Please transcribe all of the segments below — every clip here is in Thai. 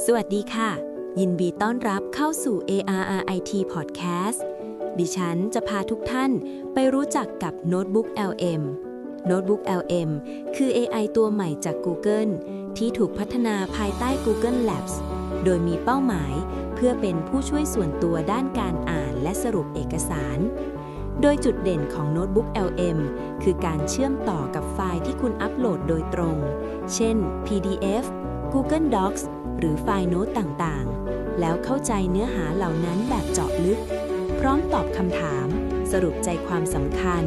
สวัสดีค่ะ ยินดีต้อนรับเข้าสู่ ARRIT Podcast ดิฉันจะพาทุกท่านไปรู้จักกับ Notebook LM Notebook LM คือ AI ตัวใหม่จาก Google ที่ถูกพัฒนาภายใต้ Google Labs โดยมีเป้าหมายเพื่อเป็นผู้ช่วยส่วนตัวด้านการอ่านและสรุปเอกสาร โดยจุดเด่นของ Notebook LM คือการเชื่อมต่อกับไฟล์ที่คุณอัปโหลดโดยตรง เช่น PDF Google Docs หรือไฟล์โน้ตต่างๆ แล้วเข้าใจเนื้อหาเหล่านั้นแบบเจาะลึก พร้อมตอบคำถาม สรุปใจความสำคัญ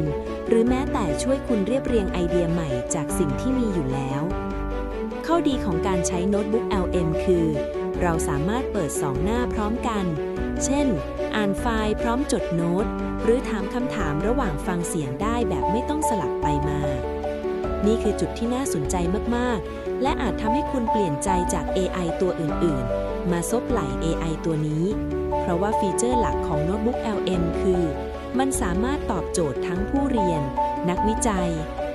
หรือแม้แต่ช่วยคุณเรียบเรียงไอเดียใหม่จากสิ่งที่มีอยู่แล้ว ข้อดีของการใช้โน้ตบุ๊ก LM คือ เราสามารถเปิดสองหน้าพร้อมกัน เช่น อ่านไฟล์พร้อมจดโน้ต หรือถามคำถามระหว่างฟังเสียงได้แบบไม่ต้องสลับไปมา นี่คือจุดที่น่าสนใจมาก ๆ และอาจทำให้คุณเปลี่ยนใจจาก AI ตัวอื่น ๆ มาซบไหล AI ตัวนี้ เพราะว่าฟีเจอร์หลักของโน้ตบุ๊ก LM คือ มันสามารถตอบโจทย์ทั้งผู้เรียน นักวิจัย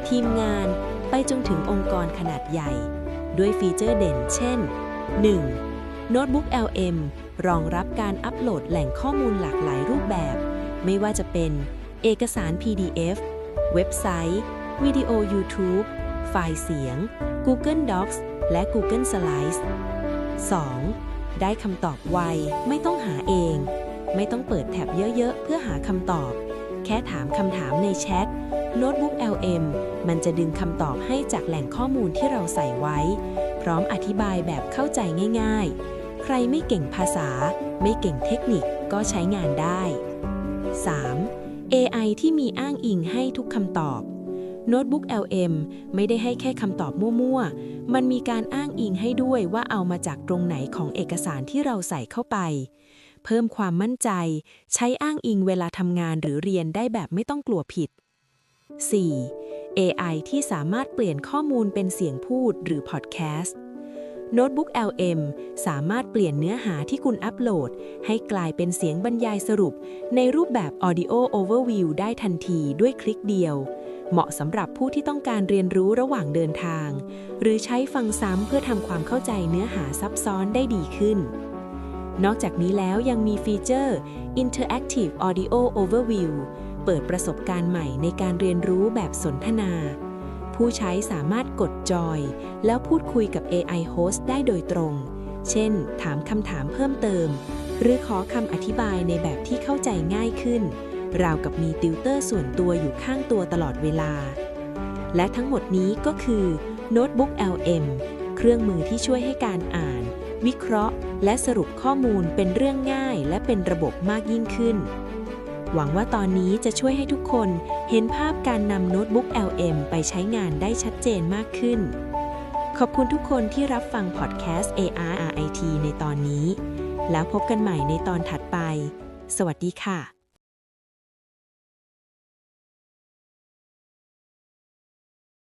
ทีมงาน ไปจนถึงองค์กรขนาดใหญ่ ด้วยฟีเจอร์เด่น เช่น 1. โน้ตบุ๊ก LM รองรับการอัปโหลดแหล่งข้อมูลหลากหลายรูปแบบ ไม่ว่าจะเป็น เอกสาร PDF เว็บไซต์ วิดีโอ YouTube ไฟล์เสียง Google Docs และ Google Slides 2. ได้คำตอบไว ไม่ต้องหาเอง ไม่ต้องเปิดแท็บเยอะๆ เพื่อหาคำตอบ แค่ถามคำถามในแชท Notebook LM มันจะดึงคำตอบให้จากแหล่งข้อมูลที่เราใส่ไว้ พร้อมอธิบายแบบเข้าใจง่ายๆ ใครไม่เก่งภาษา ไม่เก่งเทคนิคก็ใช้งานได้ 3. AI ที่มีอ้างอิงให้ทุกคำตอบ Notebook LM ไม่ได้ให้แค่คำตอบมั่วๆ มันมีการอ้างอิงให้ด้วยว่าเอามาจากตรงไหนของเอกสารที่เราใส่เข้าไป เพิ่มความมั่นใจ ใช้อ้างอิงเวลาทำงานหรือเรียนได้แบบไม่ต้องกลัวผิด 4. AI ที่สามารถเปลี่ยนข้อมูลเป็นเสียงพูดหรือพอดแคสต์ Notebook LM สามารถเปลี่ยนเนื้อหาที่คุณอัปโหลด ให้กลายเป็นเสียงบรรยายสรุป ในรูปแบบ Audio Overview ได้ทันทีด้วยคลิกเดียว เหมาะสำหรับผู้ที่ต้องการเรียนรู้ระหว่างเดินทาง หรือใช้ฟังซ้ำเพื่อทำความเข้าใจเนื้อหาซับซ้อนได้ดีขึ้น นอกจากนี้แล้วยังมีฟีเจอร์ Interactive Audio Overview เปิดประสบการณ์ใหม่ในการเรียนรู้แบบสนทนา ผู้ใช้สามารถกดจอย แล้วพูดคุยกับ AI Host ได้โดยตรง เช่น ถามคำถามเพิ่มเติม หรือขอคำอธิบายในแบบที่เข้าใจง่ายขึ้น ราวกับมีติวเตอร์ส่วนตัวอยู่ข้างตัวตลอดเวลา และทั้งหมดนี้ก็คือ Notebook LM เครื่องมือที่ช่วยให้การอ่าน วิเคราะห์ และสรุปข้อมูลเป็นเรื่องง่ายและเป็นระบบมากยิ่งขึ้น หวังว่าตอนนี้จะช่วยให้ทุกคนเห็นภาพการนำโน้ตบุ๊ก LM ไปใช้งานได้ชัดเจนมากขึ้น ขอบคุณทุกคนที่รับฟังพอดแคสต์ ARRIT ในตอนนี้ แล้วพบกันใหม่ในตอนถัดไป สวัสดีค่ะ